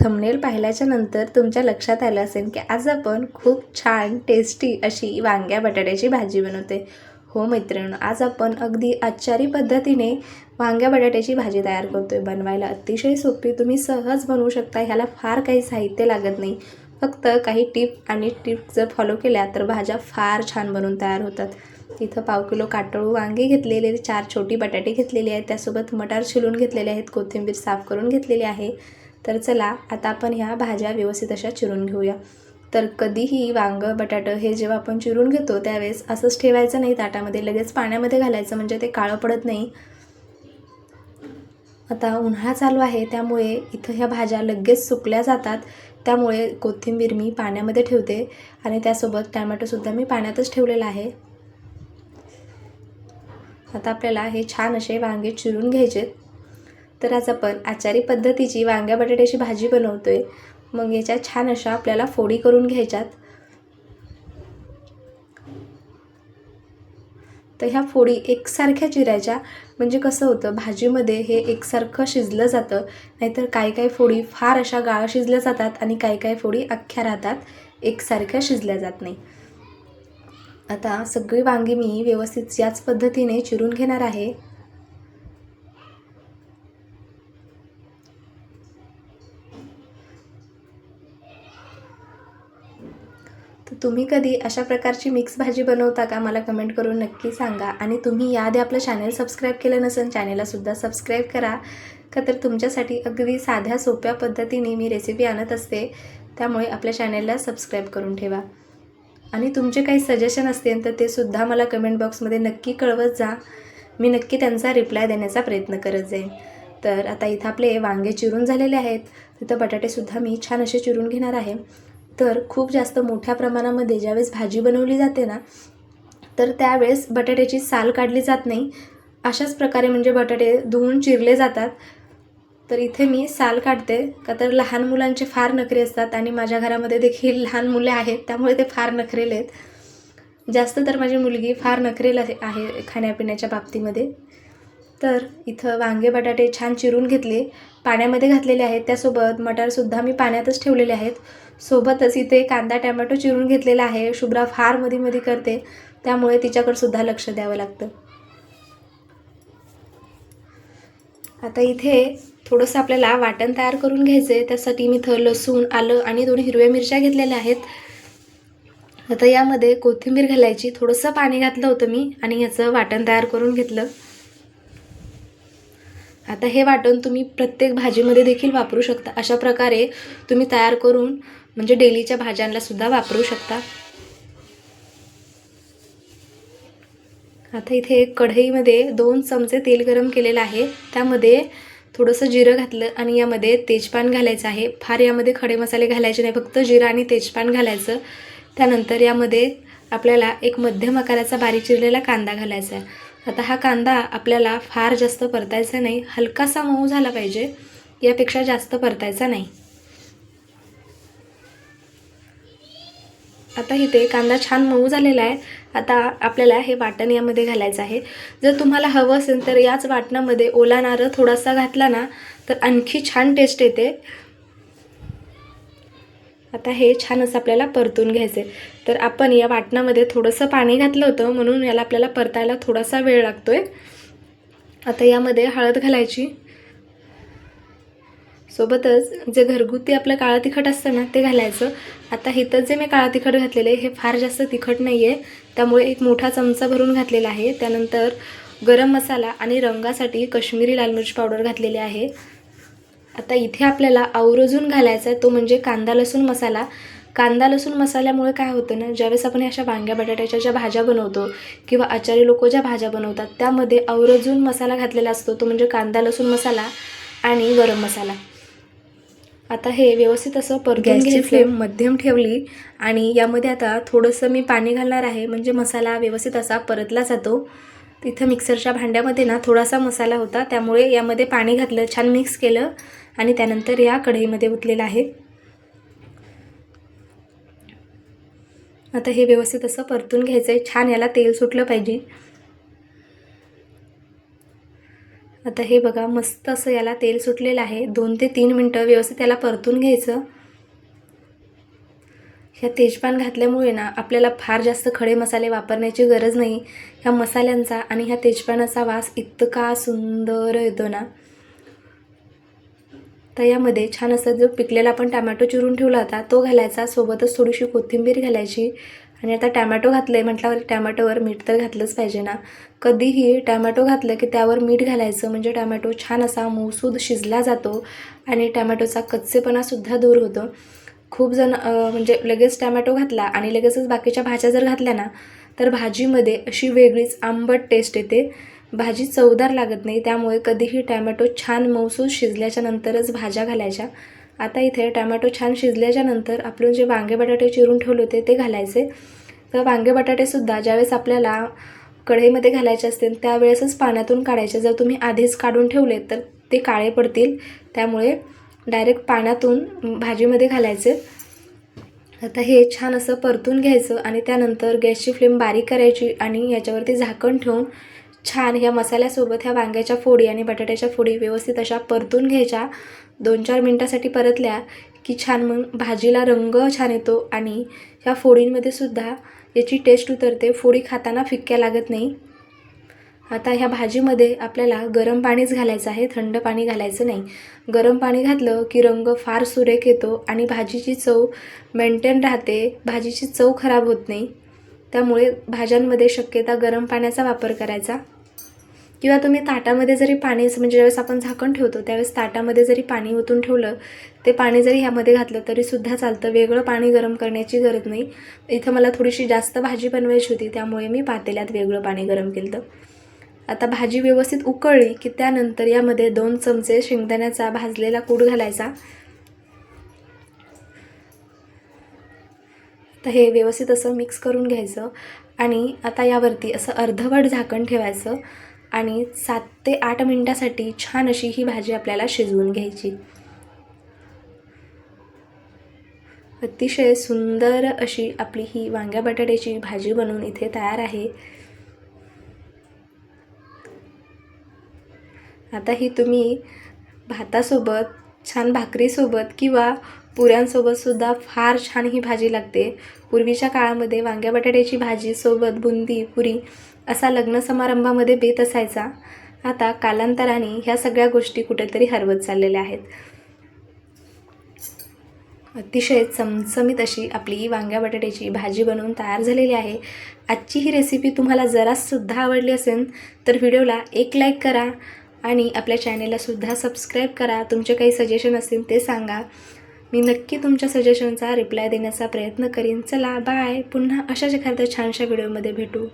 Thumbnail पाहिल्याच्या नंतर तुमच्या लक्षात आलं असेल की आज आपण खूप छान टेस्टी अशी वांग्या बटाट्याची भाजी बनवते. हो मैत्रिणी आज आपण अगदी आचारी पद्धतीने वांग्या बटाट्याची भाजी तयार करतो आहे बनवायला अतिशय सोपी तुम्ही सहज बनवू शकता. ह्याला फार काही साहित्य लागत नाही. फक्त काही टिप आणि टिप जर फॉलो केल्या तर भाज्या फार छान बनून तयार होतात. इथं पाव किलो काटळू वांगे घेतलेले चार छोटी बटाटे घेतलेले आहेत त्यासोबत मटार शिलून घेतलेले आहेत कोथिंबीर साफ करून घेतलेली आहे. तर चला आता आपण ह्या भाज्या व्यवस्थित अशा चिरून घेऊया. तर कधीही वांगं बटाटं हे जेव्हा आपण चिरून घेतो त्यावेळेस असंच ठेवायचं नाही ताटामध्ये लगेच पाण्यामध्ये घालायचं म्हणजे ते काळं पडत नाही. आता उन्हाळा चालू आहे त्यामुळे इथं ह्या भाज्या लगेच सुकल्या जातात. त्यामुळे कोथिंबीर मी पाण्यामध्ये ठेवते आणि त्यासोबत टॅमॅटोसुद्धा मी पाण्यातच ठेवलेला आहे. आता आपल्याला हे छान असे वांगे चिरून घ्यायचे तर आज आपण आचारी पद्धतीची वांग्या बटाट्याची भाजी बनवतोय. मग याच्या छान अशा आपल्याला फोडी करून घ्यायच्यात. तर ह्या फोडी एकसारख्या चिरायच्या. म्हणजे कसं होतं भाजीमध्ये हे एकसारखं शिजलं जातं. नाहीतर काही काही फोडी फार अशा गाळ शिजल्या जातात आणि काही काही फोडी अख्ख्या राहतात एकसारख्या शिजल्या जात नाही. आता सगळी वांगी मी व्यवस्थित याच पद्धतीने चिरून घेणार आहे. तर तुम्ही कधी अशा प्रकारची मिक्स भाजी बनवता का? मला कमेंट करून नक्की सांगा. आणि तुम्ही याआधी आपलं चॅनल सबस्क्राईब केलं नसेल चॅनेललासुद्धा सबस्क्राईब करा. का तर तुमच्यासाठी अगदी साध्या सोप्या पद्धतीने मी रेसिपी आणत असते. त्यामुळे आपल्या चॅनेलला सबस्क्राईब करून ठेवा. आणि तुमचे काही सजेशन असतील तर ते सुद्धा मला कमेंट बॉक्समध्ये नक्की कळवत जा. मी नक्की त्यांचा रिप्लाय देण्याचा प्रयत्न करत जाईन. तर आता इथं आपले वांगे चिरून झालेले आहेत. तिथं बटाटेसुद्धा मी छान असे चिरून घेणार आहे. तर खूप जास्त मोठ्या प्रमाणामध्ये ज्यावेळेस भाजी बनवली जाते ना तर त्यावेळेस बटाट्याची साल काढली जात नाही. अशाच प्रकारे म्हणजे बटाटे धुवून चिरले जातात. तर इथे मी साल काढते का तर लहान मुलांचे फार नखरे असतात आणि माझ्या घरामध्ये देखील लहान मुले आहेत त्यामुळे ते फार नखरेले आहेत. जास्त तर माझी मुलगी फार नखरेल आहे आहे खाण्यापिण्याच्या बाबतीमध्ये. तर इथं वांगे बटाटे छान चिरून घेतले पाण्यामध्ये घातलेले आहेत. त्यासोबत मटारसुद्धा मी पाण्यातच ठेवलेले आहेत. सोबतच इथे कांदा टॅमॅटो चिरून घेतलेला आहे. शुभ्रा फार मधी मधी करते. त्यामुळे तिच्याकडंसुद्धा लक्ष द्यावं लागतं. आता इथे थोडंसं आपल्याला वाटण तयार करून घ्यायचं आहे त्यासाठी मी इथं लसूण आलं आणि दोन हिरव्या मिरच्या घेतलेल्या आहेत. आता यामध्ये कोथिंबीर घालायची. थोडंसं पाणी घातलं होतं मी आणि याचं वाटण तयार करून घेतलं. आता हे वाटण तुम्ही प्रत्येक भाजीमध्ये देखील वापरू शकता. अशा प्रकारे तुम्ही तयार करून म्हणजे डेलीच्या भाज्यांना सुद्धा वापरू शकता. आता इथे कढईमध्ये दोन चमचे तेल गरम केलेलं आहे. त्यामध्ये थोडंसं जिरं घातलं आणि यामध्ये तेजपान घालायचं आहे. फार यामध्ये खडे मसाले घालायचे नाही फक्त जिरं आणि तेजपान घालायचं. त्यानंतर यामध्ये आपल्याला एक मध्यम आकाराचा बारीक चिरलेला कांदा घालायचा आहे. आता हा कांदा आपल्याला फार जास्त परतायचा नाही. हलकासा मऊ झाला पाहिजे. यापेक्षा जास्त परतायचा नाही. आता इथे कांदा छान मऊ झालेला आहे. आता आपल्याला हे वाटण यामध्ये घालायचं आहे. जर तुम्हाला हवं असेल तर याच वाटणामध्ये ओला नारळ थोडासा घातला ना तर आणखी छान टेस्ट येते. आता हे छान असं आपल्याला परतून घ्यायचे तर आपण या वाटणामध्ये थोडंसं पाणी घातलं होतं म्हणून याला आपल्याला परतायला थोडासा वेळ लागतो आहे आता यामध्ये हळद घालायची. सोबतच जे घरगुती आपलं काळं तिखट असतं ना ते घालायचं. आता इथं जे मी काळं तिखट घातलेलं आहे हे फार जास्त तिखट नाही आहे त्यामुळे एक मोठा चमचा भरून घातलेला आहे. त्यानंतर गरम मसाला आणि रंगासाठी कश्मीरी लाल मिरची पावडर घातलेली आहे. आता इथे आपल्याला आवर्जून घालायचा आहे तो म्हणजे कांदा लसूण मसाला. कांदा लसूण मसाल्यामुळे काय होतं ना ज्यावेळेस आपण अशा वांग्या बटाट्याच्या ज्या भाज्या बनवतो किंवा आचारी लोक ज्या भाज्या बनवतात त्यामध्ये आवर्जून मसाला घातलेला असतो तो म्हणजे कांदा लसूण मसाला आणि गरम मसाला. आता हे व्यवस्थित असं परतून गॅसची फ्लेम मध्यम ठेवली आणि यामध्ये आता थोडंसं मी पाणी घालणार आहे. म्हणजे मसाला व्यवस्थित असा परतला जातो. तिथं मिक्सरच्या भांड्यामध्ये ना थोडासा मसाला होता. त्यामुळे यामध्ये पाणी घातलं छान मिक्स केलं आणि त्यानंतर या कढईमध्ये ओतलेलं आहे. आता हे व्यवस्थित असं परतून घ्यायचं आहे छान याला तेल सुटलं पाहिजे. आता हे बघा मस्त असं याला तेल सुटलेलं आहे. दोन ते तीन मिनटं व्यवस्थित याला परतून घ्यायचं. ह्या तेजपान घातल्यामुळे ना आपल्याला फार जास्त खडे मसाले वापरण्याची गरज नाही. ह्या मसाल्यांचा आणि ह्या तेजपानाचा वास इतका सुंदर येतो ना. तर यामध्ये छान असं जो पिकलेला आपण टॅमॅटो चिरून ठेवला होता तो घालायचा. सोबतच थोडीशी कोथिंबीर घालायची. आणि आता टॅमॅटो घातलं आहे म्हटल्यावर टॅमॅटोवर मीठ तर घातलंच पाहिजे ना. कधीही टॅमॅटो घातलं की त्यावर मीठ घालायचं म्हणजे टॅमॅटो छान असा मऊसूद शिजला जातो आणि टॅमॅटोचा कच्चेपणासुद्धा दूर होतो. खूप जण म्हणजे लगेच टॅमॅटो घातला आणि लगेचच बाकीच्या भाज्या जर घातल्या ना तर भाजीमध्ये अशी वेगळीच आंबट टेस्ट येते. भाजी चवदार लागत नाही त्यामुळे कधीही टॅमॅटो छान मऊसूद शिजल्याच्या नंतरच भाज्या घालायच्या. आता इथे टमॅटो छान शिजल्याच्यानंतर आपण जे वांगे बटाटे चिरून ठेवले होते ते घालायचे. तर वांगे बटाटेसुद्धा ज्यावेळेस आपल्याला कढईमध्ये घालायचे असतील त्यावेळेसच पाण्यातून काढायचे. जर तुम्ही आधीच काढून ठेवले तर ते काळे पडतील. त्यामुळे डायरेक्ट पाण्यातून भाजीमध्ये घालायचे. आता हे छान असं परतून घ्यायचं आणि त्यानंतर गॅसची फ्लेम बारीक करायची आणि याच्यावरती झाकण ठेवून छान ह्या मसाल्यासोबत ह्या वांग्याच्या फोडी आणि बटाट्याच्या फोडी व्यवस्थित अशा परतून घ्यायच्या. दोन चार मिनटासाठी परतल्या की छान मग भाजीला रंग छान येतो आणि ह्या फोडींमध्ये सुद्धा याची टेस्ट उतरते. फोडी खाताना फिक्क्या लागत नाही. आता ह्या भाजीमध्ये आपल्याला गरम पाणीच घालायचं आहे. थंड पाणी घालायचं नाही. गरम पाणी घातलं की रंग फार सुरेख येतो आणि भाजीची चव मेंटेन राहते. भाजीची चव खराब होत नाही. त्यामुळे भाज्यांमध्ये शक्यता गरम पाण्याचा वापर करायचा. किंवा तुम्ही ताटामध्ये जरी पाणी म्हणजे ज्यावेळेस आपण झाकण ठेवतो त्यावेळेस ताटामध्ये जरी पाणी ओतून ठेवलं ते पाणी जरी ह्यामध्ये घातलं तरीसुद्धा चालतं. वेगळं पाणी गरम करण्याची गरज नाही. इथं मला थोडीशी जास्त भाजी बनवायची होती त्यामुळे मी पातेल्यात वेगळं पाणी गरम केलं आता भाजी व्यवस्थित उकळली की त्यानंतर यामध्ये दोन चमचे शेंगदाण्याचा भाजलेला कूड घालायचा. तर हे व्यवस्थित असं मिक्स करून घ्यायचं आणि आता यावरती असं अर्धवट झाकण ठेवायचं. आणि सात ते आठ मिनटासाठी छान अशी ही भाजी आपल्याला शिजवून घ्यायची. अतिशय सुंदर अशी आपली ही वांग्या बटाट्याची भाजी बनवून इथे तयार आहे. आता ही तुम्ही भातासोबत छान भाकरीसोबत किंवा पुऱ्यांसोबतसुद्धा फार छान ही भाजी लागते. पूर्वीच्या काळामध्ये वांग्या बटाट्याची भाजी सोबत बुंदी पुरी असा लग्न समारंभामध्ये बेत असायचा. आता कालांतराने ह्या सगळ्या गोष्टी कुठेतरी हरवत चाललेल्या आहेत. अतिशय चमचमीत अशी आपली वांग्या बटाट्याची भाजी बनवून तयार झालेली आहे. आजची ही रेसिपी तुम्हाला जरासुद्धा आवडली असेल तर व्हिडिओला एक लाईक करा आणि आपल्या चॅनेललासुद्धा सबस्क्राईब करा. तुमचे काही सजेशन असतील ते सांगा. मी नक्की तुमच्या सजेशनचा रिप्लाय देण्याचा प्रयत्न करीन. चला बाय पुन्हा अशाच एखाद्या छानशा व्हिडिओमध्ये भेटू.